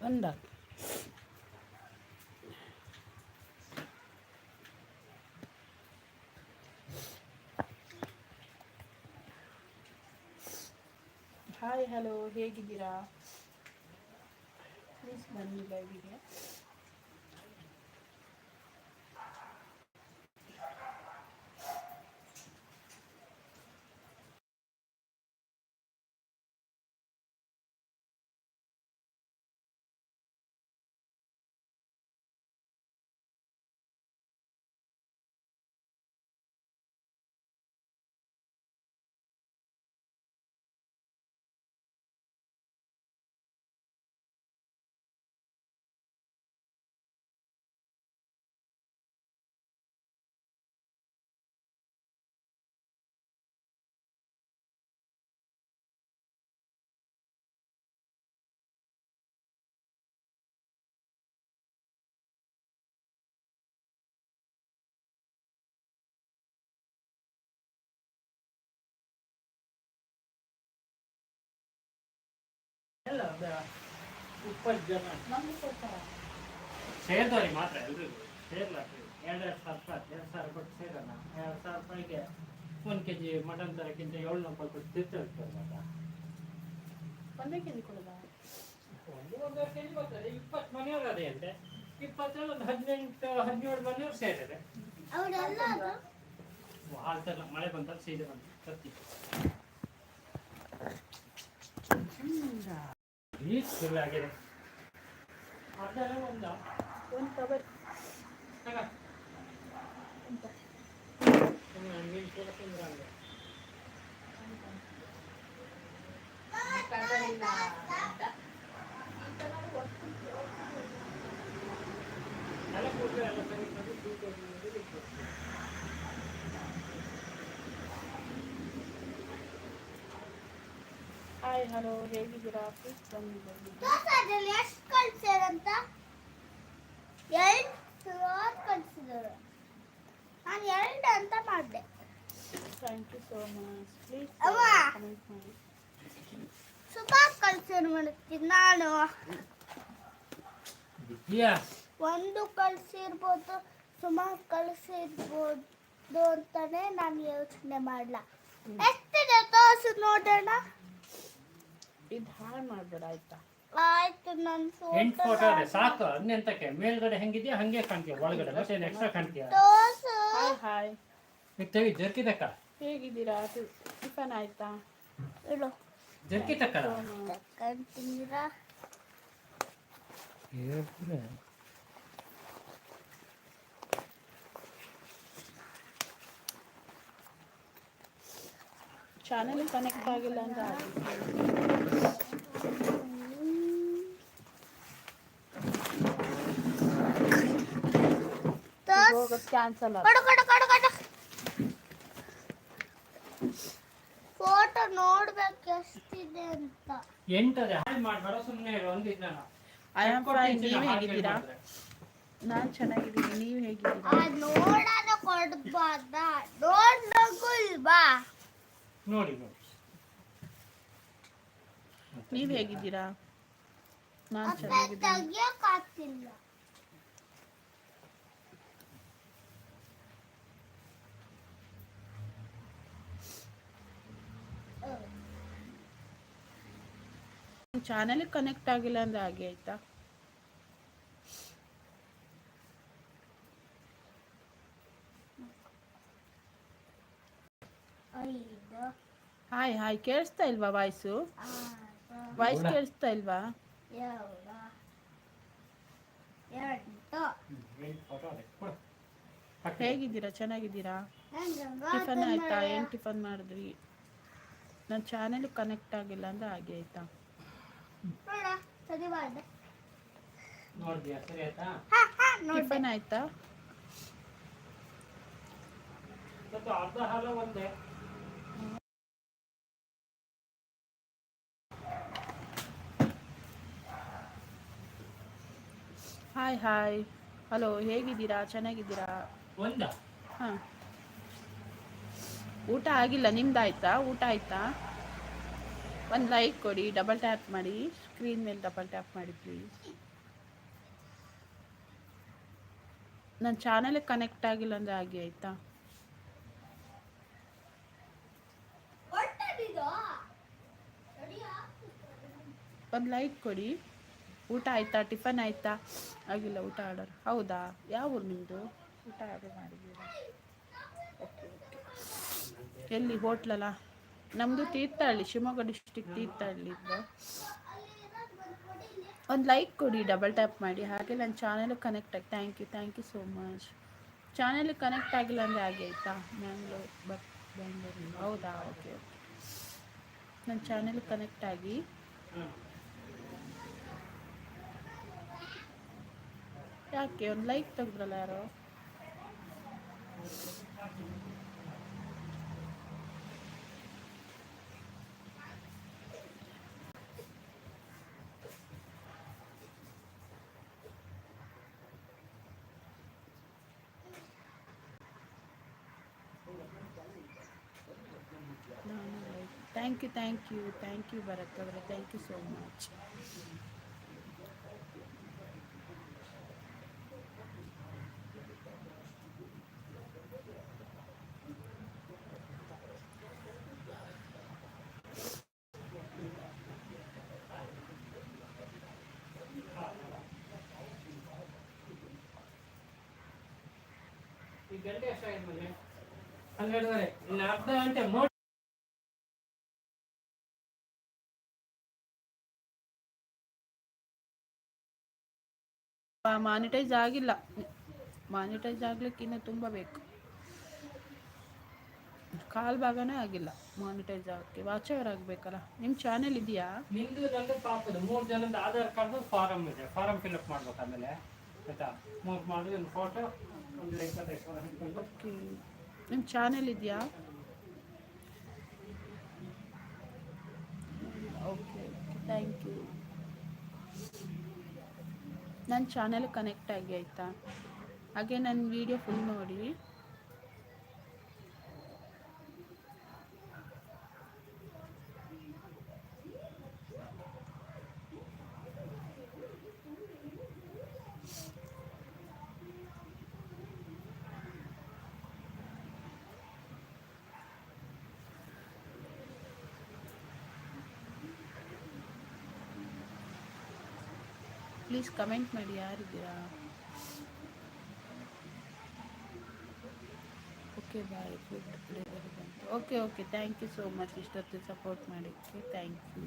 ಒಂದ hi hello ಹೇಗಿದ್ದೀರಾ please ಬನ್ನಿ ಲೈವಿಗೆ ಎಲ್ಲ ಬ- ಇಪ್ಪತ್ತು ಜನ ನಮ್ಗೆ ಕೊಡ್ತಾರ. ಸೇರಿದವ್ರಿಗೆ ಮಾತ್ರ ಎಲ್ರಿಗೂ. ಸೇರ್ಲಾಕ್ರಿ ಎರಡೆರಡು ಸಾವಿರ ರೂಪಾಯಿ ಎರಡು ಸಾವಿರ ಸೇರೋಣ. ಎರಡು ಸಾವಿರ ರೂಪಾಯಿಗೆ ಒಂದು ಕೆ ಜಿ ಮಟನ್ ತರಕ್ಕಿಂತ ಏಳ್ನೂರು ರೂಪಾಯಿ ಕೊಟ್ಟು ತಿರ್ತಿರ್ತಾರೆ ಒಂದೇ ಕೆ ಜಿ ಕೊಡೋದಾ? ಒಂದು ಒಂದೂವರೆ ಕೆ ಜಿ ಬರ್ತದೆ ಇಪ್ಪತ್ತು ಮನೆಯವ್ರು ಅದೇ ಅಂತೆ. ಒಂದು ಹದಿನೆಂಟು ಹದಿನೇಳು ಮನೆಯವ್ರು ಸೇರಿದೆ ಅವರೆಲ್ಲ ಅದು? ಹಾಲ್ತಲ್ಲ ಮಳೆ ಬಂದ್ರೆ ಸೀದೆ ಬಂತು. ಸತ್ತಿ ಈ ಸುಳ್ಳು ಆಗಿದೆ ಅದೆಲ್ಲ ಒಂದು ಒಂದು ಕವರ್ ತಗ ನೀನು ಕೂಡ ತಿಂದ್ರೆ ಹಂಗೆ ಎಲ್ಲ ಕೂದಲು ಎಲ್ಲ ತೆಗಿಕೊಂಡು ತೂಕ ಹಿಡಿದು ಇಟ್ಬಿಡು. ಹಾಯ್ ಹಲೋ ಹೇಗಿದ್ದೀರಾ ಪ್ಲೀಸ್ ಬನ್ನಿ ಲೈವಿಗೆ ಅದ್ರಲ್ಲಿ ಎಷ್ಟು ಕಳ್ಸ್ಯಾರಂತ ಎರಡು ಕಳ್ಸಿದ್ರು ನಾನು ಎರಡು ಅಂತ ಮಾಡಿದೆ thank you so much please ಅವ್ವ. ಕಮೆಂಟ್ ಮಾಡಿ ಸುಮಾರು ಕಳ್ಸಿರು ಮಾಡ್ತೀನಿ ನಾನು ವಿದ್ಯಾ ಒಂದು ಕಳ್ಸಿರ್ಬೋದು ಸುಮಾರು ಕಳ್ಸಿರ್ಬೋದು ಅಂತಾನೆ ನಾನು ಯೋಚನೆ ಮಾಡಲ್ಲ ಎಷ್ಟಿದೆ ತೋರ್ಸು ನೋಡೋಣ ಇದು ಹಾಳು ಮಾಡಬೇಡ ಆಯ್ತಾ? ಆಯ್ತು ನನ್ ಎಂಟು ಫೋಟೋ ಇದೆ ಸಾಕು ಅದನ್ನೆಂತಕ್ಕೆ ಮೇಲ್ಗಡೆ ಹೆಂಗಿದ್ಯಾ ಹಂಗೆ ಕಾಣ್ತೀಯ ಒಳಗಡೆ. ಮತ್ತೆ ಎಕ್ಸ್ಟ್ರಾ ಕಾಣ್ತೀಯ? ತೋರ್ಸು ಹಾಯ್ ಹಾಯ್. ಈಗ ತೆಗಿ ಜರ್ಕಿ ತಕ್ಕ ಹೇಗಿದ್ದೀರಾ ಟಿಫನ್ ಆಯ್ತಾ? ಇಡು. ಜರ್ಕಿ ತಕ್ಕಲ್ಲ ತಕ್ಕಂತೀರಾ ಚಾನಲ್ ಕನೆಕ್ಟ್ ಆಗಿಲ್ಲ ಅಂತ ಹೋಗೋದು ಕ್ಯಾನ್ಸಲ್ ಆಗ ಕೊಡು ಕೊಡು ಕೊಡು ಕೊಡು. ಫೋಟೋ ನೋಡ್ಬೇಕು ಎಷ್ಟಿದೆ ಅಂತ. ಎಂಟದೆ ಹಾಳು ಮಾಡಬೇಡ ಸುಮ್ಮನೆ ನೀವು ಹೇಗಿದ್ದೀರಾ? ನಾನು ಚೆನ್ನಾಗಿದ್ದೀನಿ. ನೀವು ಹೇಗಿದ್ದೀರಾ? ಆ ನೋಡೋಣ ಕೊಡ್ಬಾರ್ದ. ನೋಡ್ಬೇಕು ಇಲ್ವಾ? ನೋಡಿ ನೋಡಿ. ನೀವು ಹೇಗಿದ್ದೀರಾ? ನಾನು ಚೆನ್ನಾಗಿದ್ದೀನಿ. ತೆಗಿಯಕ್ ಆಗ್ತಿಲ್ಲ. ಚಾನಲ್ ಕನೆಕ್ಟ್ ಆಗಿಲ್ಲ ಅಂದ್ರೆ ಹಾಗೆ ಆಯ್ತಾ? ಹಾಯ್ ಹಾಯ್ ಕೇಳಿಸ್ತಾ ಇಲ್ವಾ ವಾಯ್ಸು ವಾಯ್ಸ್ ಕೇಳಿಸ್ತಾ ಇಲ್ವಾ. ಹೇಗಿದ್ದೀರಾ ಚೆನ್ನಾಗಿದ್ದೀರಾ ಟಿಫನ್ ಆಯ್ತಾ ಏನು ಟಿಫನ್ ಮಾಡಿದ್ರಿ ನನ್ನ ಚಾನೆಲ್ ಕನೆಕ್ಟ್ ಆಗಿಲ್ಲ ಅಂದ್ರೆ ಹಾಗೆ ಆಯ್ತಾ ಟಿಫನ್ ಆಯ್ತಾ ಮತ್ತು ಅರ್ಧ ಹಾಲು ಒಂದೇ ಹಾಯ್ ಹಾಯ್ ಹಲೋ ಹೇಗಿದ್ದೀರಾ? ಚೆನ್ನಾಗಿದ್ದೀರಾ? ಒಂದ. ಹಾಂ. ಊಟ ಆಗಿಲ್ಲ ನಿಮ್ದು ಆಯ್ತಾ ಊಟ ಆಯ್ತಾ? ಒಂದು ಲೈಕ್ ಕೊಡಿ ಡಬಲ್ ಟ್ಯಾಪ್ ಮಾಡಿ ಸ್ಕ್ರೀನ್ ಮೇಲೆ ಡಬಲ್ ಟ್ಯಾಪ್ ಮಾಡಿ ಪ್ಲೀಸ್ ನನ್ನ ಚಾನಲ್ಗೆ ಕನೆಕ್ಟ್ ಆಗಿಲ್ಲ ಅಂದರೆ ಆಗಿ ಆಯಿತಾ? ಒಂದು ಲೈಕ್ ಕೊಡಿ. ಊಟ ಆಯ್ತಾ? ಟಿಫನ್ ಆಯ್ತಾ? ಆಗಿಲ್ಲ, ಊಟ ಆರ್ಡರ್. ಹೌದಾ? ಯಾವ ಊರು ನಿಮ್ಮದು ಊಟ ಆರ್ಡರ್ ಮಾಡಿದ್ದೀರಾ? ಎಲ್ಲಿ? ಹೋಟ್ಲಲ್ಲ? ನಮ್ಮದು ತೀರ್ಥಹಳ್ಳಿ, ಶಿವಮೊಗ್ಗ ಡಿಸ್ಟಿಕ್ ತೀರ್ಥಹಳ್ಳಿ ಒಂದು ಲೈಕ್ ಕೊಡಿ ಡಬಲ್ ಟ್ಯಾಪ್ ಮಾಡಿ. ಹಾಗೆ ನನ್ನ ಚಾನಲ್ ಕನೆಕ್ಟ್ ಆಗಿ. Thank you thank you so much channel connect ಆಗಿಲ್ಲ ಅಂದರೆ ಹಾಗೆ ಆಯಿತಾ? ಮ್ಯಾಂಗ್ಳೂರ್ ಬಟ್ ಬ್ಯಾಂಗ್ಳೂರು ಹೌದಾ? Okay okay. ನನ್ನ ಚಾನಲ್ ಕನೆಕ್ಟ್ ಆಗಿ. ಯಾಕೆ? ಒಂದು ಲೈಕ್ ತೆಗೆದ್ರಲ್ಲ ಯಾರೋ? ನಾನು like thank you thank you thank you Bharath ಅವರೇ. Thank you so much monetise ಆಗಿಲ್ಲ. ಮಾನಿಟೈಸ್ ಆಗ್ಲಿಕ್ಕೆ ಇನ್ನೂ ತುಂಬ ಬೇಕು. ಕಾಲ್ ಭಾಗನೇ ಆಗಿಲ್ಲ ಮಾನಿಟೈಸ್ ಆಗಕ್ಕೆ. ವಾಚ್ ಅವರ್ ಆಗಬೇಕಲ್ಲ. ನಿಮ್ಮ ಚಾನೆಲ್ ಇದೆಯಾ? ನಿಮ್ದು ನಂದು ಪಾಪದು ಮೂರು ಜನದ ಆಧಾರ್ ಕಾರ್ಡ್ ಫಾರಮ್ ಇದೆ. ಫಾರಮ್ ಫಿಲ್ಅಪ್ ಮಾಡ್ಬೇಕು ಆಮೇಲೆ. ಆಯ್ತಾ? ಮೂರು ಮಾಡಿ ಒಂದು ಫೋಟೋ ಒಂದು ಇಪ್ಪತ್ತೈದು ಓಕೆ ನಿಮ್ಮ ಚಾನೆಲ್ ಇದೆಯಾ? ಓಕೆ ಥ್ಯಾಂಕ್ ಯು ನನ್ನ ಚಾನೆಲ್ ಕನೆಕ್ಟ್ ಆಗಿ ಆಯಿತಾ? ಹಾಗೆ ನನ್ನ ವಿಡಿಯೋ ಫುಲ್ ನೋಡಿ. ಪ್ಲೀಸ್ ಕಮೆಂಟ್ ಮಾಡಿ ಯಾರಿದ್ದೀರಾ? Okay bye food okay okay thank you so much ಇಷ್ಟೊತ್ತು ಸಪೋರ್ಟ್ ಮಾಡೋಕ್ಕೆ ಥ್ಯಾಂಕ್ ಯು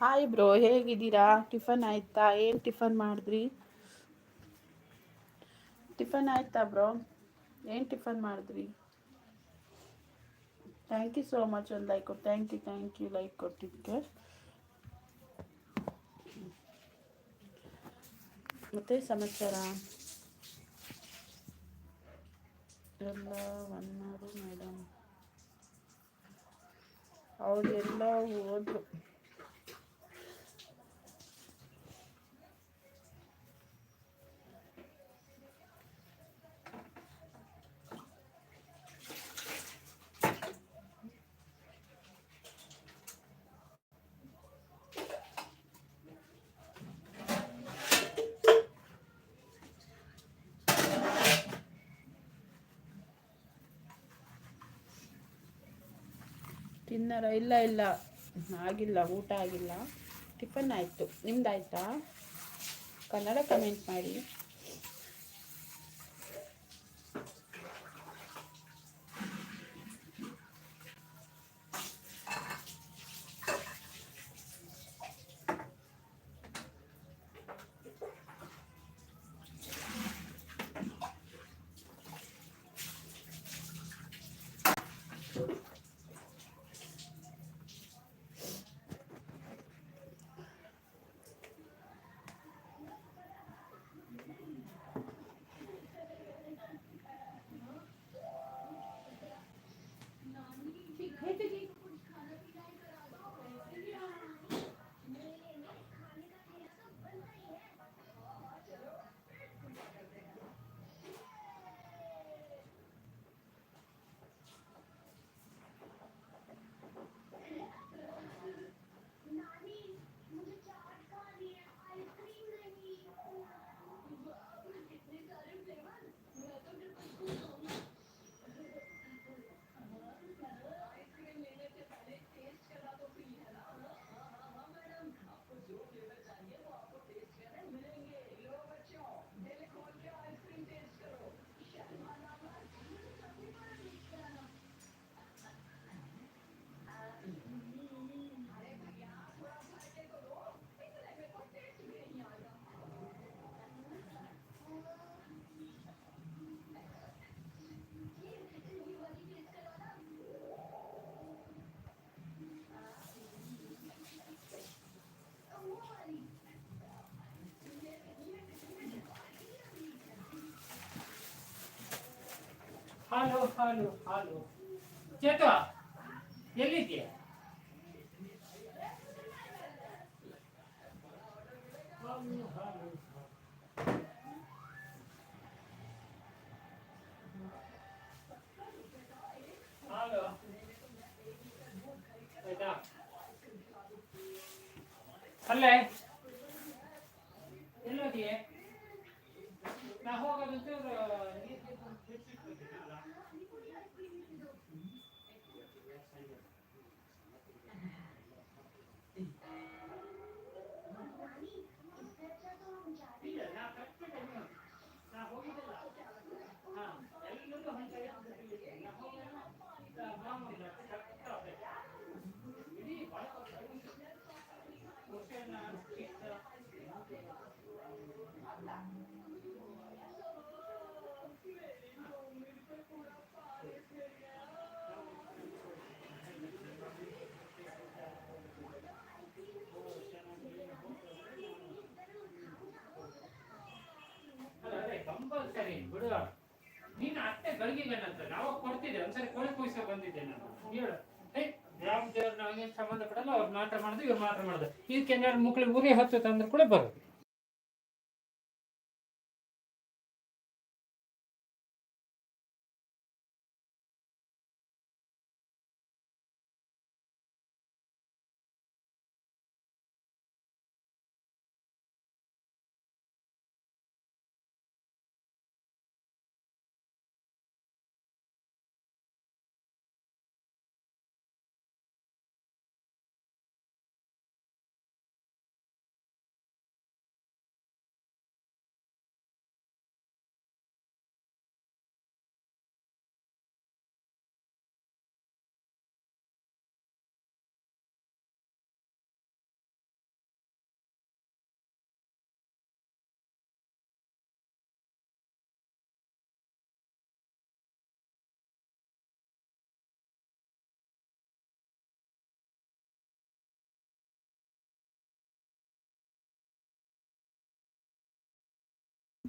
ಹಾಯ್ ಬ್ರೋ ಹೇಗಿದ್ದೀರಾ? ಟಿಫನ್ ಆಯ್ತಾ? ಏನು ಟಿಫನ್ ಮಾಡಿದ್ರಿ? ಟಿಫನ್ ಆಯ್ತಾ ಬ್ರೋ? ಏನು ಟಿಫನ್ ಮಾಡಿದ್ರಿ? ಥ್ಯಾಂಕ್ ಯು ಸೋ ಮಚ್ ಒಂದು ಲೈಕ್ ಕೊಟ್ಟು thank you thank you like ಕೊಟ್ಟಿದ್ದಕ್ಕೆ. ಮತ್ತೆ ಸಮಾಚಾರ? ಎಲ್ಲ ಒನ್ ಅವರು ಮೇಡಮ್ ಅವ್ರೆಲ್ಲ ಹೋದ್ರು. ಡಿನ್ನರ ಇಲ್ಲ ಇಲ್ಲ. ಆಗಿಲ್ಲ ಊಟ ಆಗಿಲ್ಲ. ಟಿಫನ್ ಆಯಿತು. ನಿಮ್ದಾಯ್ತಾ? ಕನ್ನಡ ಕಮೆಂಟ್ ಮಾಡಿ. ಹಾಲು ಹಾಲು ಹಾಲು ಚೇತು ಎಲ್ಲಿದ್ಯಾ ಹಾಲು ಹಾಲು ಹಾಲು ಆಯ್ತಾ ಅಲ್ಲೇ ಎಲ್ಲೋದಿಯೇ ನಾ ಹೋಗೋದು ಬಿಡು ನೀನು ಅತ್ತೆ ಗಳಿಗೆಗನ್ನಂತ ನಾವು ಕೊಡ್ತಿದ್ದೆ ಒಂದ್ಸರಿ ಕೋಳಿ ಕೂಯಿಸ ಬಂದಿದ್ದೆ ನಾನು. ಹೇಳು. ಯಾವ ದೇವ್ರು ನಮಗೆ ಸಂಬಂಧ ಪಡಲ್ಲ. ಅವ್ರು ಮಾತ್ರ ಮಾಡೋದು, ಇವ್ರು ಮಾತ್ರ ಮಾಡೋದು. ಇದಕ್ಕೆ ಏನಾದ್ರು ಮಕ್ಳಿಗೆ ಉರಿ ಹತ್ತು ತಂದ್ರೆ ಕೂಡ ಬರೋದು.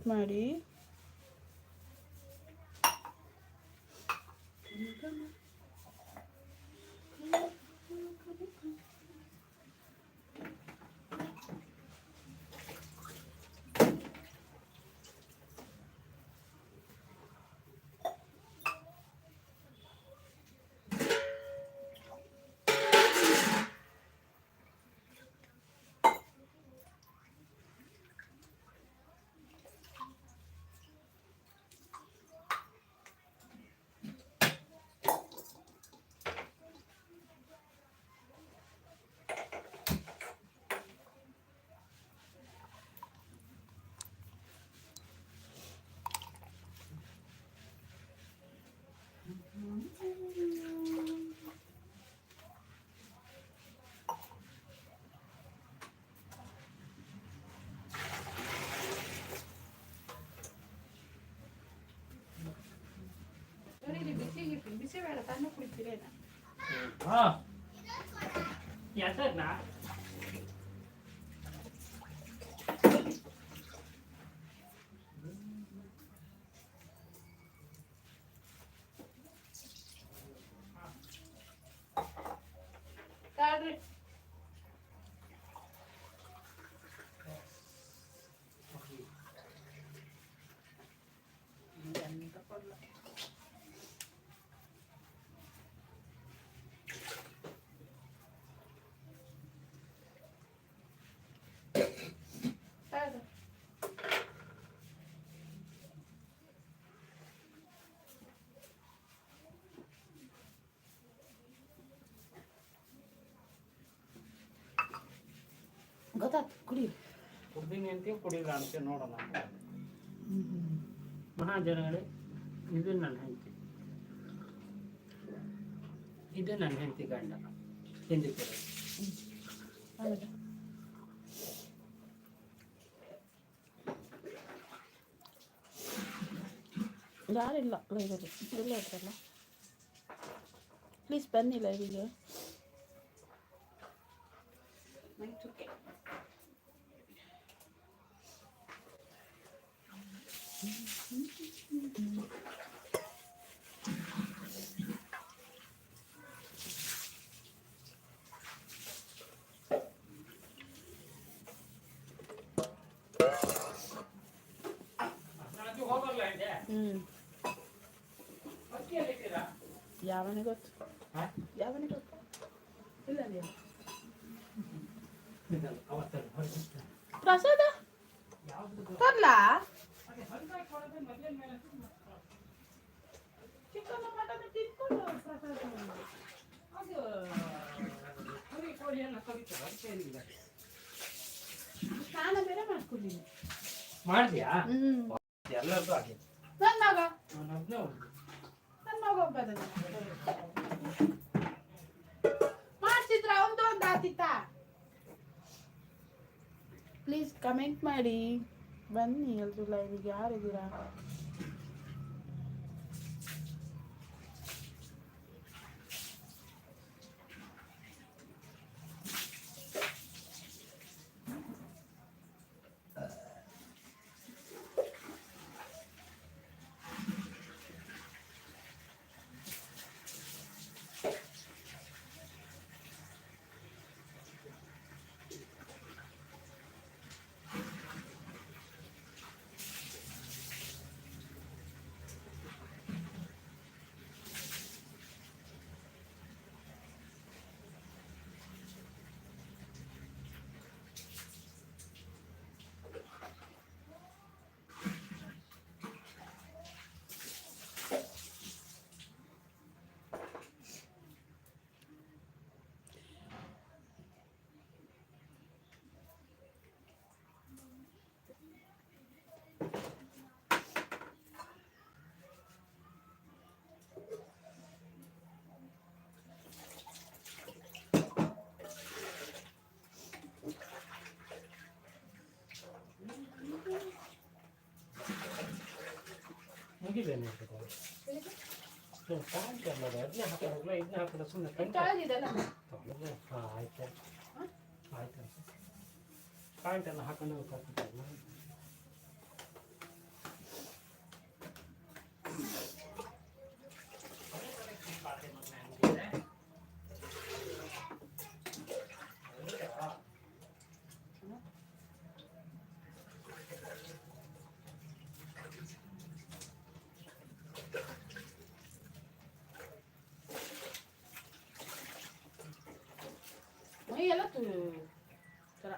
ಮಾಡಿ. ಗೊತ್ತಾಯ್ತು ಕುಡಿ ಕುಡ್ದೀನಿ ಅಂತೀವಿ ಕುಡಿಲ್ಲ ಅಂತೀವಿ ನೋಡೋಣ ಮಹಾಜನಗಳೇ ಇದು ನನ್ನ ಹೆಂಡತಿ ಇದು ನನ್ನ ಹೆಂಡತಿ ಗಂಡ ಹಿಂದಕ್ಕೆ ಯಾರಿಲ್ಲ ಲೈಬ್ರರಿ ಇಲ್ಲ. ಪ್ಲೀಸ್ ಬನ್ನಿ ಲೈಬ್ರರಿಗೆ ಯಾವನೇ ಗೊತ್ತು? ಯಾವನೇ ಗೊತ್ತು? ಇಲ್ಲ ನೀವು. ಪ್ರಸಾದ? ತರ್ಲಾ? ಮಾಡಿದ್ಯಾ ಎಲ್ಲರದ್ದು ನನ್ನ ಮಗ? ನನ್ನ ಮಗ ಒಬ್ಬದ ಮಾಡ್ಸಿದ್ರ ಅವನದು ಒಂದು ಆತಿತ್ತ? ಪ್ಲೀಸ್ ಕಮೆಂಟ್ ಮಾಡಿ. ಬನ್ನಿ ಎಲ್ರು ಲೈವ್ ಯಾರಿದ್ದೀರಾ? ಮುಗಿದೇನೆ ಪ್ಯಾಂಟ್ ಎಲ್ಲ ಅದನ್ನೇ ಹಾಕೋಲ್ಲ ಇದನ್ನ ಹಾಕೋಲ್ಲ ಸುಮ್ಮನೆ ಪ್ಯಾಂಟ್ ಹಾಂ ಆಯ್ತು. ಆಯ್ತು ಪ್ಯಾಂಟ್ ಎಲ್ಲ ಹಾಕೊಂಡು ಹೋಗ್ತಾರೆ ಮೈ ಎಲ್ಲ ತು ಥರ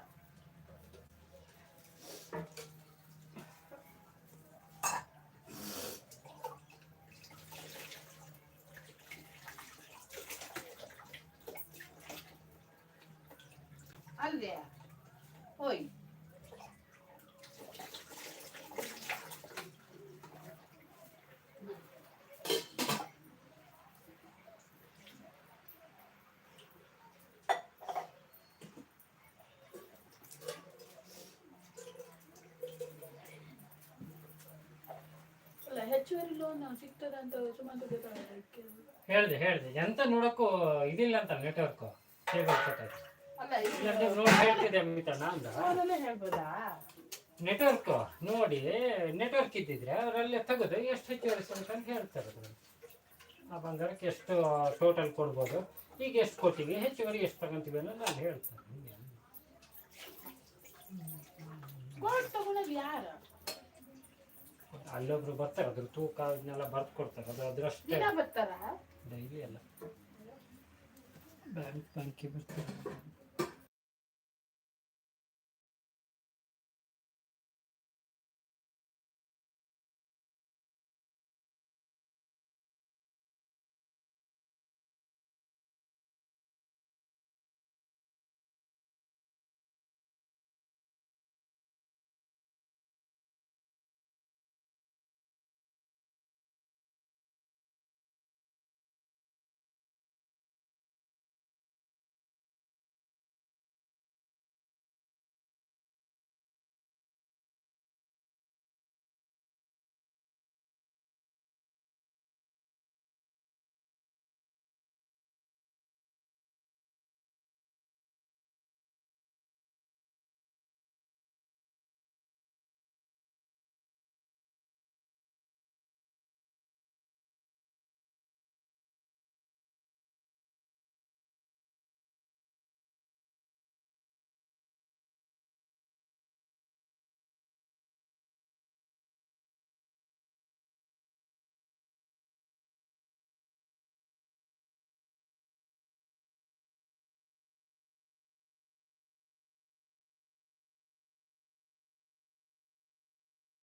ಅಲ್ಲೇ ಹೋಯ್ ಹೆಚ್ಚುವರಿ ಲೋನ್ ಸಿಗ್ತದ ಅಂತ ಸುಮಾರು ಹೇಳ್ದೆ ಹೇಳ್ದೆ. ಎಂತ ನೋಡಕ್ಕೂ ಇದಿಲ್ಲ ಅಂತ ನೆಟ್ವರ್ಕ್ ಹೇಳ್ತಿದ್ದೆ ಮಿತಣ್ಣ ಹೇಳ್ಬೋದಾ? ನೆಟ್ವರ್ಕ್ ನೋಡಿ ನೆಟ್ವರ್ಕ್ ಇದ್ದಿದ್ರೆ ಅವರಲ್ಲೇ ತೆಗೆದು. ಎಷ್ಟು ಹೆಚ್ಚುವರಿ ಅಂತ ಹೇಳ್ತಾರೆ. ಆ ಬಂಗಾರಕ್ಕೆ ಎಷ್ಟು ಟೋಟಲ್ ಕೊಡ್ಬೋದು. ಈಗ ಎಷ್ಟು ಕೊಟ್ಟಿವಿ ಹೆಚ್ಚುವರಿ ಎಷ್ಟು ತಗೊಂತೀವಿ ಅನ್ನೋದು ನಾನು ಹೇಳ್ತೇನೆ ಯಾರು? ಅಲ್ಲೊಬ್ರು ಬರ್ತಾರೆ ಅದ್ರ ತೂಕ ಅದನ್ನೆಲ್ಲ ಬರ್ದು ಕೊಡ್ತಾರೆ ಅದು ಅದ್ರಷ್ಟೇ ದಿನ ಬರ್ತಾರ? ಡೈಲಿ ಅಲ್ಲ. ಬ್ಯಾಂಕ್ ಬ್ಯಾಂಕಿಗೆ ಬರ್ತಾರೆ.